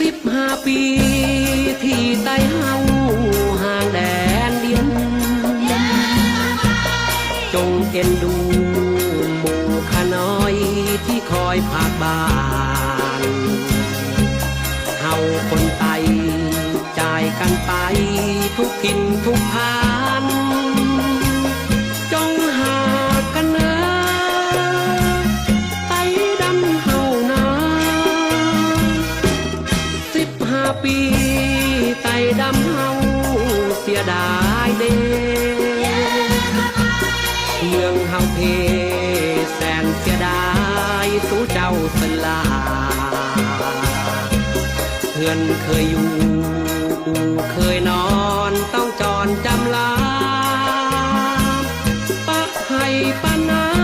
สิบห้าปีที่ไต้เฮาหางแดนดีนจงเอ็นดูหมู่ขน้อยที่คอยภาคบ้านเฮาคนไตจ่ายกันไปทุกทินทุกพาน ปีไตดำเฮาเสียดายเด้เมืองเฮาเพแสนเสียดายสู้เจ้าสลาเพื่อนเคยอยู่เคยนอนต้องจอนจำลาปะให้ปะนา